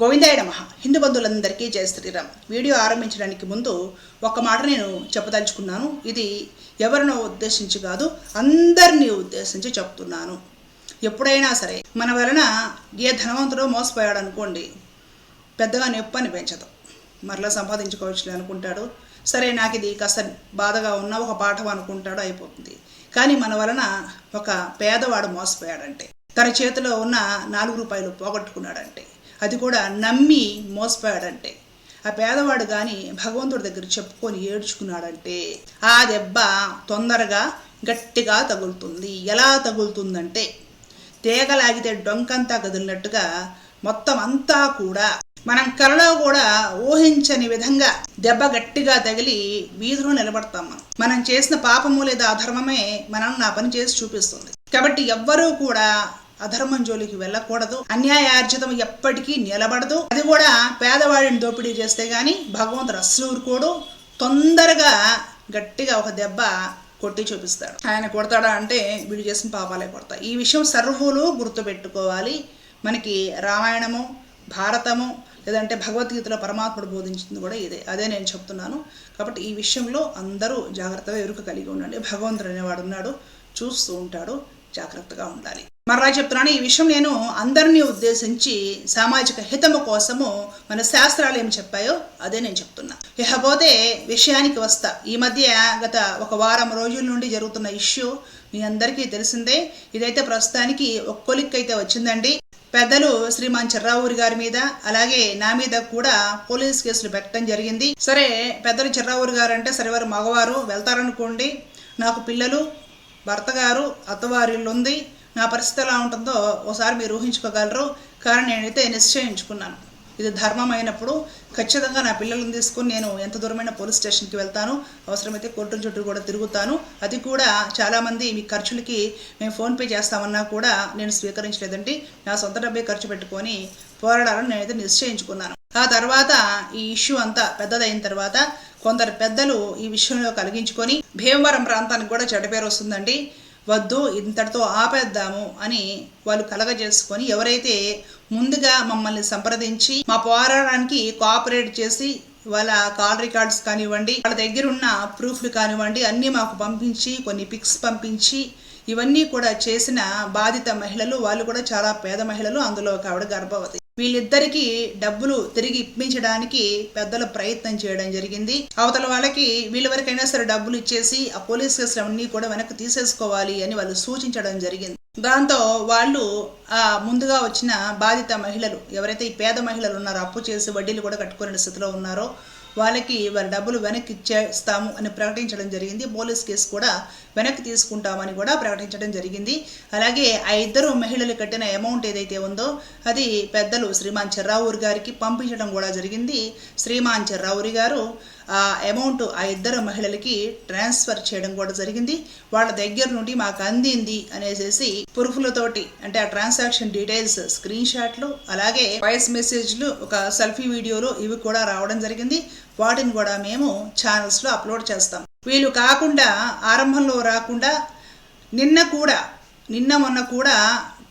గోవిందాయ నమ. హిందూ బంధువులందరికీ జయ శ్రీరామ్. వీడియో ఆరంభించడానికి ముందు ఒక మాట నేను చెప్పదలుచుకున్నాను. ఇది ఎవరినో ఉద్దేశించి కాదు అందరినీ ఉద్దేశించి చెప్తున్నాను. ఎప్పుడైనా సరే మన వలన ఏ ధనవంతుడో మోసపోయాడు అనుకోండి పెద్దగా నొప్పి అని పెంచదు. మరలా సంపాదించుకోవచ్చులే అనుకుంటాడు. సరే నాకు ఇది కాస్త బాధగా ఉన్న ఒక పాఠం అనుకుంటాడు అయిపోతుంది. కానీ మన వలన ఒక పేదవాడు మోసపోయాడంటే తన చేతిలో ఉన్న నాలుగు రూపాయలు పోగొట్టుకున్నాడంటే అది కూడా నమ్మి మోసపోయాడంటే. ఆ పేదవాడు కానీ భగవంతుడి దగ్గర చెప్పుకొని ఏడ్చుకున్నాడంటే ఆ దెబ్బ తొందరగా గట్టిగా తగులుతుంది. ఎలా తగులుతుందంటే తీగలాగితే డొంకంతా కదిలినట్టుగా మొత్తం అంతా కూడా మనం కలలో కూడా ఊహించని విధంగా దెబ్బ గట్టిగా తగిలి వీధిలో నిలబడతాం మనం. మనం చేసిన పాపము లేదా అధర్మమే మనం నా పని చేసి చూపిస్తుంది. కాబట్టి ఎవ్వరూ కూడా అధర్మం జోలికి వెళ్ళకూడదు అన్యాయార్జితం ఎప్పటికీ నిలబడదు. అది కూడా పేదవాడిని దోపిడీ చేస్తే గాని భగవంతుడు అస్సలు తొందరగా గట్టిగా ఒక దెబ్బ కొట్టి చూపిస్తాడు. ఆయన కొడతాడా అంటే వీడు చేసిన పాపాలే కొడతాయి ఈ విషయం సర్వులు గుర్తుపెట్టుకోవాలి. మనకి రామాయణము భారతము లేదంటే భగవద్గీతలో పరమాత్ముడు బోధించింది కూడా ఇదే. అదే నేను చెప్తున్నాను. కాబట్టి ఈ విషయంలో అందరూ జాగ్రత్తగా ఎరుక కలిగి ఉండండి. భగవంతుడు అనేవాడు ఉన్నాడు. చూస్తూ ఉంటాడు. జాగ్రత్తగా ఉండాలి. మరలా చెప్తున్నాను ఈ విషయం నేను అందరినీ ఉద్దేశించి సామాజిక హితము కోసము మన శాస్త్రాలు ఏమి చెప్పాయో అదే నేను చెప్తున్నా. ఇకపోతే విషయానికి వస్తా. ఈ మధ్య గత ఒక వారం రోజుల నుండి జరుగుతున్న ఇష్యూ మీ అందరికీ తెలిసిందే. ఇదైతే ప్రస్తుతానికి ఒక్కొలిక్కైతే వచ్చిందండి. పెద్దలు శ్రీమాన్ చిర్రావూరి గారి మీద అలాగే నా మీద కూడా పోలీస్ కేసులు పెట్టడం జరిగింది. సరే పెద్దలు చిర్రావూరి గారు అంటే సరివారు మగవారు వెళ్తారనుకోండి. నాకు పిల్లలు భర్త గారు అత్తవారిల్లుంది ఉంది నా పరిస్థితి ఎలా ఉంటుందో ఒకసారి మీరు ఊహించుకోగలరు. కానీ నేనైతే నిశ్చయించుకున్నాను. ఇది ధర్మం అయినప్పుడు ఖచ్చితంగా నా పిల్లలను తీసుకుని నేను ఎంత దూరమైన పోలీస్ స్టేషన్కి వెళ్తాను అవసరమైతే కోర్టుల చుట్టూ కూడా తిరుగుతాను. అది కూడా చాలామంది మీ ఖర్చులకి మేము ఫోన్పే చేస్తామన్నా కూడా నేను స్వీకరించలేదండి. నా సొంత డబ్బే ఖర్చు పెట్టుకొని పోరాడాలని నేనైతే నిశ్చయించుకున్నాను. ఆ తర్వాత ఈ ఇష్యూ అంతా పెద్దదైన తర్వాత కొందరు పెద్దలు ఈ విషయంలో కలిగించుకొని భీమవరం ప్రాంతానికి కూడా చెడ్డ పేరు వస్తుందండి. వద్దు ఇంతటితో ఆపేద్దాము అని వాళ్ళు కలగజేసుకొని ఎవరైతే ముందుగా మమ్మల్ని సంప్రదించి మా పోరాటానికి కోఆపరేట్ చేసి వాళ్ళ కాల్ రికార్డ్స్ కానివ్వండి వాళ్ళ దగ్గర ఉన్న ప్రూఫ్లు కానివ్వండి అన్నీ మాకు పంపించి కొన్ని పిక్స్ పంపించి ఇవన్నీ కూడా చేసిన బాధిత మహిళలు వాళ్ళు కూడా చాలా పేద మహిళలు అందులో ఒక ఆవిడ గర్భవతి. వీళ్ళిద్దరికీ డబ్బులు తిరిగి ఇప్పించడానికి పెద్దలు ప్రయత్నం చేయడం జరిగింది. అవతల వాళ్ళకి వీళ్ళ వరకైనా సరే డబ్బులు ఇచ్చేసి ఆ పోలీస్ కేసులు అన్నీ కూడా వెనక్కి తీసేసుకోవాలి అని వాళ్ళు సూచించడం జరిగింది. దాంతో వాళ్ళు ఆ ముందుగా వచ్చిన బాధిత మహిళలు ఎవరైతే ఈ పేద మహిళలు ఉన్నారో అప్పు చేసి వడ్డీలు కూడా కట్టుకునే స్థితిలో ఉన్నారో వాళ్ళకి వారి డబ్బులు వెనక్కి ఇచ్చేస్తాము అని ప్రకటించడం జరిగింది. పోలీస్ కేసు కూడా వెనక్కి తీసుకుంటామని కూడా ప్రకటించడం జరిగింది. అలాగే ఆ ఇద్దరు మహిళలు కట్టిన అమౌంట్ ఏదైతే ఉందో అది పెద్దలు శ్రీమాన్ చెర్రావూరి గారికి పంపించడం కూడా జరిగింది. శ్రీమాన్ చెర్రావూరి గారు ఆ అమౌంట్ ఆ ఇద్దరు మహిళలకి ట్రాన్స్ఫర్ చేయడం కూడా జరిగింది. వాళ్ళ దగ్గర నుండి మాకు అందింది అనేసి ప్రూఫ్లతోటి అంటే ఆ ట్రాన్సాక్షన్ డీటెయిల్స్ స్క్రీన్ షాట్లు అలాగే వాయిస్ మెసేజ్లు ఒక సెల్ఫీ వీడియోలు ఇవి కూడా రావడం జరిగింది. వాటిని కూడా మేము ఛానల్స్లో అప్లోడ్ చేస్తాం. వీళ్ళు కాకుండా ఆరంభంలో రాకుండా నిన్న కూడా నిన్న మొన్న కూడా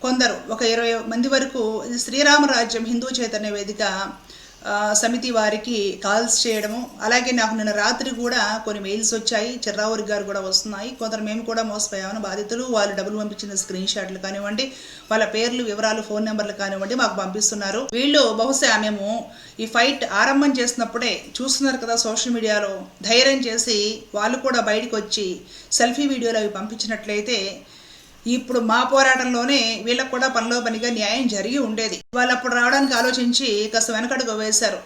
కొందరు ఒక ఇరవై మంది వరకు శ్రీరామరాజ్యం హిందూ చైతన్య వేదిక సమితి వారికి కాల్స్ చేయడము. అలాగే నాకు నిన్న రాత్రి కూడా కొన్ని మెయిల్స్ వచ్చాయి. చిర్రావురి గారు కూడా వస్తున్నాయి. కొందరు మేము కూడా మోసపోయామని బాధితులు వాళ్ళు డబ్బులు పంపించిన స్క్రీన్ షాట్లు కానివ్వండి వాళ్ళ పేర్లు వివరాలు ఫోన్ నెంబర్లు కానివ్వండి మాకు పంపిస్తున్నారు. వీళ్ళు బహుశా మేము ఈ ఫైట్ ఆరంభం చేసినప్పుడే చూస్తున్నారు కదా సోషల్ మీడియాలో. ధైర్యం చేసి వాళ్ళు కూడా బయటకు వచ్చి సెల్ఫీ వీడియోలు అవి పంపించినట్లయితే ఇప్పుడు మా పోరాటంలోనే వీళ్ళకు కూడా పనిలో పనిగా న్యాయం జరిగి ఉండేది. వాళ్ళు అప్పుడు రావడానికి ఆలోచించి కాస్త వెనకడుగు వేశారు.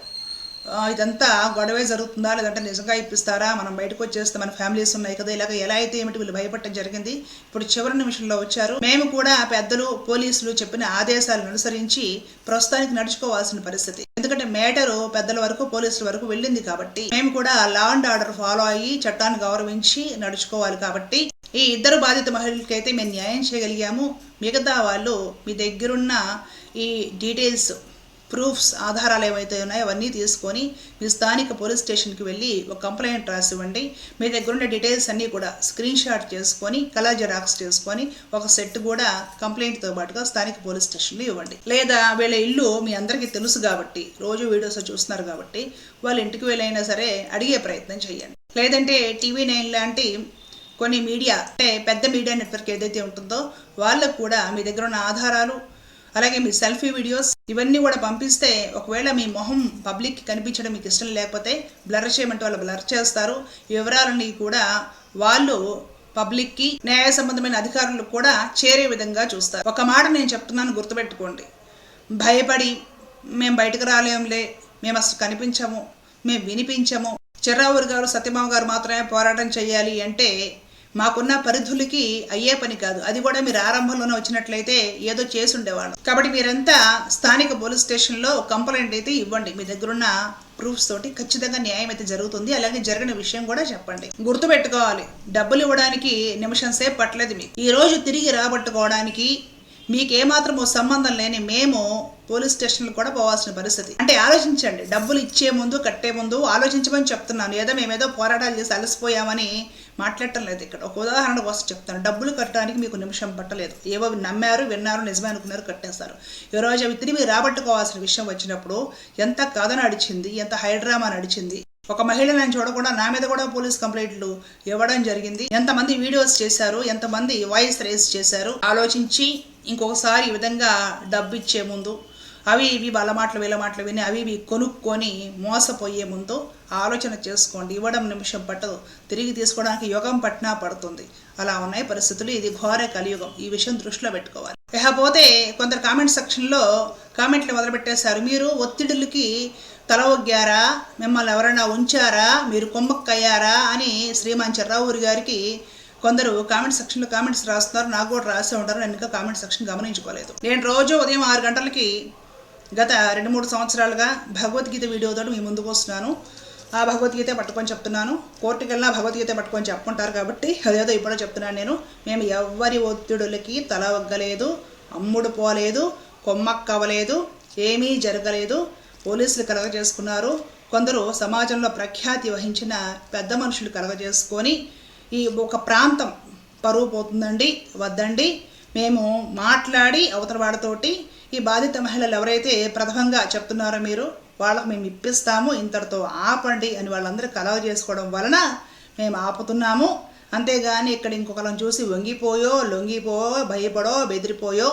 ఇదంతా గొడవే జరుగుతుందా? లేదంటే నిజంగా ఇప్పిస్తారా? మనం బయటకు వచ్చేస్తే మన ఫ్యామిలీస్ ఉన్నాయి కదా ఇలాగ ఎలా అయితే ఏమిటి వీళ్ళు భయపడటం జరిగింది? ఇప్పుడు చివరి నిమిషంలో వచ్చారు. మేము కూడా పెద్దలు పోలీసులు చెప్పిన ఆదేశాలను అనుసరించి ప్రస్తుతానికి నడుచుకోవాల్సిన పరిస్థితి. ఎందుకంటే మేటరు పెద్దల వరకు పోలీసుల వరకు వెళ్ళింది కాబట్టి మేము కూడా లా అండ్ ఆర్డర్ ఫాలో అయ్యి చట్టాన్ని గౌరవించి నడుచుకోవాలి కాబట్టి ఈ ఇద్దరు బాధిత మహిళలకైతే మేము న్యాయం చేయగలిగాము. మిగతా వాళ్ళు మీ దగ్గరున్న ఈ డీటెయిల్స్ ప్రూఫ్స్ ఆధారాలు ఏవైతే ఉన్నాయో అవన్నీ తీసుకొని మీ స్థానిక పోలీస్ స్టేషన్కి వెళ్ళి ఒక కంప్లైంట్ రాసివ్వండి. మీ దగ్గర ఉన్న డీటెయిల్స్ అన్నీ కూడా స్క్రీన్ షాట్ చేసుకొని కలర్ జెరాక్స్ చేసుకొని ఒక సెట్ కూడా కంప్లైంట్తో పాటుగా స్థానిక పోలీస్ స్టేషన్లో ఇవ్వండి. లేదా వీళ్ళ ఇల్లు మీ అందరికీ తెలుసు కాబట్టి రోజు వీడియోస్ చూస్తున్నారు కాబట్టి వాళ్ళ ఇంటికి వెళ్ళైనా సరే అడిగే ప్రయత్నం చేయండి. లేదంటే టీవీ నైన్ లాంటి కొన్ని మీడియా అంటే పెద్ద మీడియా నెట్వర్క్ ఏదైతే ఉంటుందో వాళ్ళకు కూడా మీ దగ్గర ఉన్న ఆధారాలు అలాగే మీ సెల్ఫీ వీడియోస్ ఇవన్నీ కూడా పంపిస్తే ఒకవేళ మీ మొహం పబ్లిక్కి కనిపించడం మీకు ఇష్టం లేకపోతే బ్లర్ చేయమంటే వాళ్ళు బ్లర్ చేస్తారు. ఈ వివరాలన్నీ కూడా వాళ్ళు పబ్లిక్కి న్యాయ సంబంధమైన అధికారులకు కూడా చేరే విధంగా చూస్తారు. ఒక మాట నేను చెప్తున్నాను గుర్తుపెట్టుకోండి. భయపడి మేము బయటకు రాలేంలే మేము అసలు కనిపించము మేము వినిపించము చిర్రావూరు గారు సత్యమామ గారు మాత్రమే పోరాటం చేయాలి అంటే మాకున్న పరిధులకి అయ్యే పని కాదు. అది కూడా మీరు ఆరంభంలోనే వచ్చినట్లయితే ఏదో చేసి ఉండేవాళ్ళం కాబట్టి మీరంతా స్థానిక పోలీస్ స్టేషన్లో కంప్లైంట్ అయితే ఇవ్వండి. మీ దగ్గరున్న ప్రూఫ్స్ తోటి ఖచ్చితంగా న్యాయం అయితే జరుగుతుంది. అలాగే జరిగిన విషయం కూడా చెప్పండి. గుర్తుపెట్టుకోవాలి. డబ్బులు ఇవ్వడానికి నిమిషం సేపు పట్టలేదు మీకు. ఈ రోజు తిరిగి రాబట్టుకోవడానికి మీకు ఏమాత్రమో సంబంధం లేని మేము పోలీస్ స్టేషన్లు కూడా పోవాల్సిన పరిస్థితి. అంటే ఆలోచించండి. డబ్బులు ఇచ్చే ముందు కట్టే ముందు ఆలోచించమని చెప్తున్నాను. ఏదో మేమేదో పోరాటాలు చేసి అలసిపోయామని మాట్లాడటం లేదు ఇక్కడ. ఒక ఉదాహరణ కోసం చెప్తాను. డబ్బులు కట్టడానికి మీకు నిమిషం పట్టలేదు. ఏవో నమ్మారు విన్నారు నిజమే అనుకున్నారు కట్టేస్తారు ఈ రోజు అవి తిరిగి రాబట్టుకోవాల్సిన విషయం వచ్చినప్పుడు ఎంత కథ నడిచింది ఎంత హైడ్రామా నడిచింది ఒక మహిళ నేను చూడకుండా నా మీద కూడా పోలీస్ కంప్లైంట్లు ఇవ్వడం జరిగింది. ఎంతమంది వీడియోస్ చేశారు ఎంతమంది వాయిస్ రేస్ చేశారు ఆలోచించి ఇంకొకసారి ఈ విధంగా డబ్బు ఇచ్చే ముందు అవి ఇవి వాళ్ళ మాటలు వీళ్ళ మాటలు విని అవి ఇవి కొనుక్కొని మోసపోయే ముందు ఆలోచన చేసుకోండి. ఇవ్వడం నిమిషం పట్టదు. తిరిగి తీసుకోవడానికి యుగం పట్టినా పడుతుంది. అలా ఉన్నాయి పరిస్థితులు. ఇది ఘోర కలియుగం. ఈ విషయం దృష్టిలో పెట్టుకోవాలి. ఇకపోతే కొందరు కామెంట్ సెక్షన్లో కామెంట్లు మొదలుపెట్టేశారు. మీరు ఒత్తిడులకి తల ఒగ్గారా? మిమ్మల్ని ఎవరైనా ఉంచారా? మీరు కొమ్మక్కయ్యారా? అని శ్రీమాన్ చిర్రావూరి గారికి కొందరు కామెంట్ సెక్షన్లో కామెంట్స్ రాస్తున్నారు. నాకు కూడా రాసే ఉంటారు. నేను ఇంకా కామెంట్ సెక్షన్ గమనించుకోలేదు. నేను రోజు ఉదయం ఆరు గంటలకి గత రెండు మూడు సంవత్సరాలుగా భగవద్గీత వీడియోతో మీ ముందుకు వస్తున్నాను. ఆ భగవద్గీత పట్టుకొని చెప్తున్నాను. కోర్టుకి వెళ్ళినా భగవద్గీత పట్టుకొని చెప్పుకుంటారు కాబట్టి అదేదో ఇప్పుడో చెప్తున్నాను నేను. మేము ఎవ్వరి ఒత్తిడులకి తల వగ్గలేదు అమ్ముడు పోలేదు కొమ్మక్కవలేదు ఏమీ జరగలేదు. పోలీసులు కలగజేసుకున్నారు కొందరు సమాజంలో ప్రఖ్యాతి వహించిన పెద్ద మనుషులు కలగజేసుకొని ఈ ఒక ప్రాంతం పరువు పోతుందండి వద్దండి. మేము మాట్లాడి అవతల వాడితోటి ఈ బాధిత మహిళలు ఎవరైతే ప్రథమంగా చెప్తున్నారో మీరు వాళ్ళకు మేము ఇప్పిస్తాము ఇంతటితో ఆపండి అని వాళ్ళందరూ కలవ చేసుకోవడం వలన మేము ఆపుతున్నాము. అంతేగాని ఇక్కడ ఇంకొకళ్ళని చూసి వంగిపోయో లొంగిపో భయపడో బెదిరిపోయో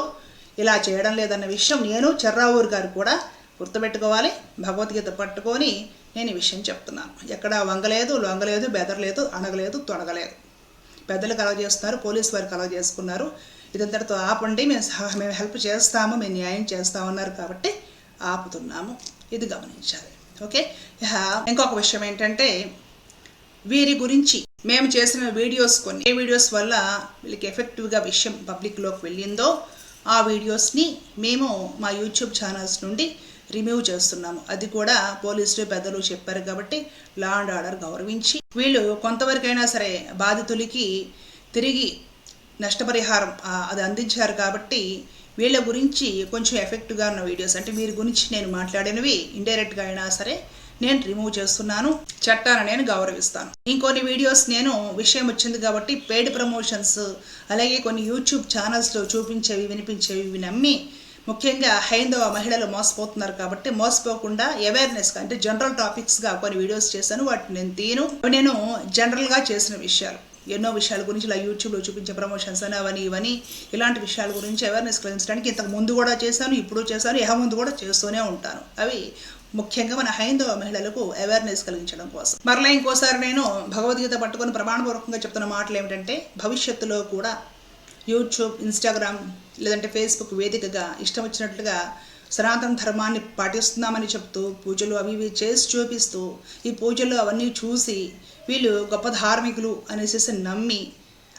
ఇలా చేయడం లేదన్న విషయం నేను చెర్రావూరు గారు కూడా గుర్తుపెట్టుకోవాలి. భగవద్గీత పట్టుకొని నేను ఈ విషయం చెప్తున్నాను. ఎక్కడ వంగలేదు లొంగలేదు బెదరలేదు అనగలేదు తొడగలేదు. పెద్దలు కలవ చేస్తున్నారు పోలీసు వారు కలవ చేసుకున్నారు. ఇదంతటితో ఆపండి మేము సహా మేము హెల్ప్ చేస్తాము మేము న్యాయం చేస్తామన్నారు కాబట్టి ఆపుతున్నాము. ఇది గమనించాలి. ఓకే? ఇంకొక విషయం ఏంటంటే వీరి గురించి మేము చేసిన వీడియోస్ కొన్ని. ఏ వీడియోస్ వల్ల వీళ్ళకి ఎఫెక్టివ్గా విషయం పబ్లిక్లోకి వెళ్ళిందో ఆ వీడియోస్ని మేము మా యూట్యూబ్ ఛానల్స్ నుండి రిమూవ్ చేస్తున్నాము. అది కూడా పోలీసులు పెద్దలు చెప్పారు కాబట్టి లా అండ్ ఆర్డర్ గౌరవించి వీళ్ళు కొంతవరకైనా సరే బాధితులకి తిరిగి నష్టపరిహారం అది అందించారు కాబట్టి వీళ్ళ గురించి కొంచెం ఎఫెక్ట్గా ఉన్న వీడియోస్ అంటే వీరి గురించి నేను మాట్లాడినవి ఇండైరెక్ట్గా అయినా సరే నేను రిమూవ్ చేస్తున్నాను. చట్టాన్ని నేను గౌరవిస్తాను. ఇంకొన్ని వీడియోస్ నేను విషయం వచ్చింది కాబట్టి పెయిడ్ ప్రమోషన్స్ అలాగే కొన్ని యూట్యూబ్ ఛానల్స్లో చూపించేవి వినిపించేవి నమ్మి ముఖ్యంగా హైందవ మహిళలు మోసపోతున్నారు కాబట్టి మోసపోకుండా అవేర్నెస్ అంటే జనరల్ టాపిక్స్గా కొన్ని వీడియోస్ చేశాను. వాటిని నేను తీను. నేను జనరల్గా చేసిన విషయాలు. ఎన్నో విషయాల గురించి ఇలా యూట్యూబ్లో చూపించే ప్రమోషన్స్ అని అవని ఇవని ఇలాంటి విషయాల గురించి అవేర్నెస్ కలిగించడానికి ఇంతకు ముందు కూడా చేశాను ఇప్పుడు చేశాను ఇహ ముందు కూడా చేస్తూనే ఉంటాను. అవి ముఖ్యంగా మన హైందవ మహిళలకు అవేర్నెస్ కలిగించడం కోసం. మరలా ఇంకోసారి నేను భగవద్గీత పట్టుకొని ప్రమాణపూర్వకంగా చెప్తున్న మాటలు ఏమిటంటే భవిష్యత్తులో కూడా యూట్యూబ్ ఇన్స్టాగ్రామ్ లేదంటే ఫేస్బుక్ వేదికగా ఇష్టం వచ్చినట్లుగా సనాతన ధర్మాన్ని పాటిస్తున్నామని చెప్తూ పూజలు అవి ఇవి చేసి చూపిస్తూ ఈ పూజలు అవన్నీ చూసి వీళ్ళు గొప్ప ధార్మికులు అనేసి నమ్మి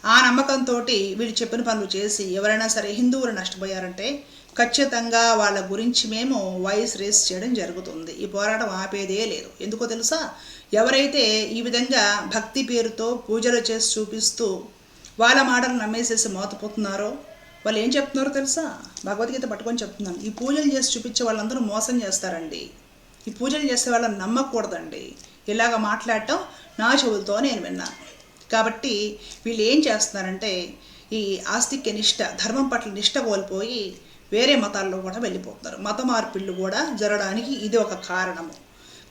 ఆ నమ్మకంతో వీళ్ళు చెప్పిన పనులు చేసి ఎవరైనా సరే హిందువులు నష్టపోయారంటే ఖచ్చితంగా వాళ్ళ గురించి మేము వాయిస్ రేస్ చేయడం జరుగుతుంది. ఈ పోరాటం ఆపేదే లేదు. ఎందుకో తెలుసా? ఎవరైతే ఈ విధంగా భక్తి పేరుతో పూజలు చేసి చూపిస్తూ వాళ్ళ మాటలు నమ్మేసేసి మోతపోతున్నారో వాళ్ళు ఏం చెప్తున్నారో తెలుసా? భగవద్గీత పట్టుకొని చెప్తున్నాను. ఈ పూజలు చేసి చూపించే వాళ్ళందరూ మోసం చేస్తారండి. ఈ పూజలు చేసే వాళ్ళని నమ్మకూడదండి. ఇలాగ మాట్లాడటం నా చెవులతో నేను విన్నాను. కాబట్టి వీళ్ళు ఏం చేస్తున్నారంటే ఈ ఆస్తిక్య నిష్ట ధర్మం పట్ల నిష్ట కోల్పోయి వేరే మతాల్లో కూడా వెళ్ళిపోతున్నారు. మత మార్పిళ్ళు కూడా జరగడానికి ఇది ఒక కారణము.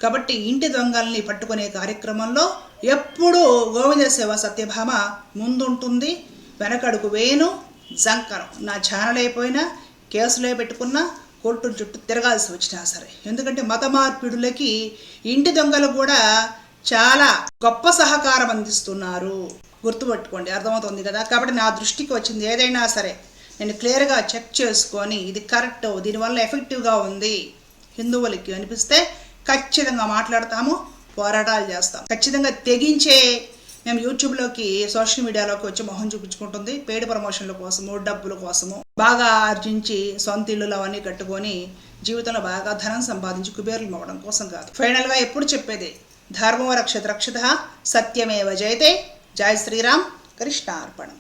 కాబట్టి ఇంటి దొంగల్ని పట్టుకునే కార్యక్రమంలో ఎప్పుడూ గోవింద సేవ సత్యభామ ముందుంటుంది. వెనకడుగు వేను జంకను. నా ఛానలైపోయినా కేసులే కేసులో పెట్టుకున్నా కోర్టు చుట్టూ తిరగాల్సి వచ్చినా సరే. ఎందుకంటే మత మార్పిడులకి ఇంటి దొంగలు కూడా చాలా గొప్ప సహకారం అందిస్తున్నారు. గుర్తుపెట్టుకోండి అర్థమవుతుంది కదా? కాబట్టి నా దృష్టికి వచ్చింది ఏదైనా సరే. నేను క్లియర్గా చెక్ చేసుకొని ఇది కరెక్ట్ దీనివల్ల ఎఫెక్టివ్గా ఉంది. హిందువులకి అనిపిస్తే ఖచ్చితంగా మాట్లాడతాము. పోరాటాలు చేస్తాం. ఖచ్చితంగా తెగించే మేము యూట్యూబ్లోకి సోషల్ మీడియాలోకి వచ్చి మొహం చూపించుకుంటుంది. పేడ్ ప్రమోషన్ల కోసము డబ్బుల కోసము బాగా ఆర్జించి సొంత ఇల్లులు అవన్నీ కట్టుకొని జీవితంలో బాగా ధనం సంపాదించి కుబేరులు అవ్వడం కోసం కాదు. ఫైనల్గా ఎప్పుడు చెప్పేది? ధర్మం రక్షత రక్షత సత్యమేవ జయతే. జయ శ్రీరామ్. కృష్ణార్పణం.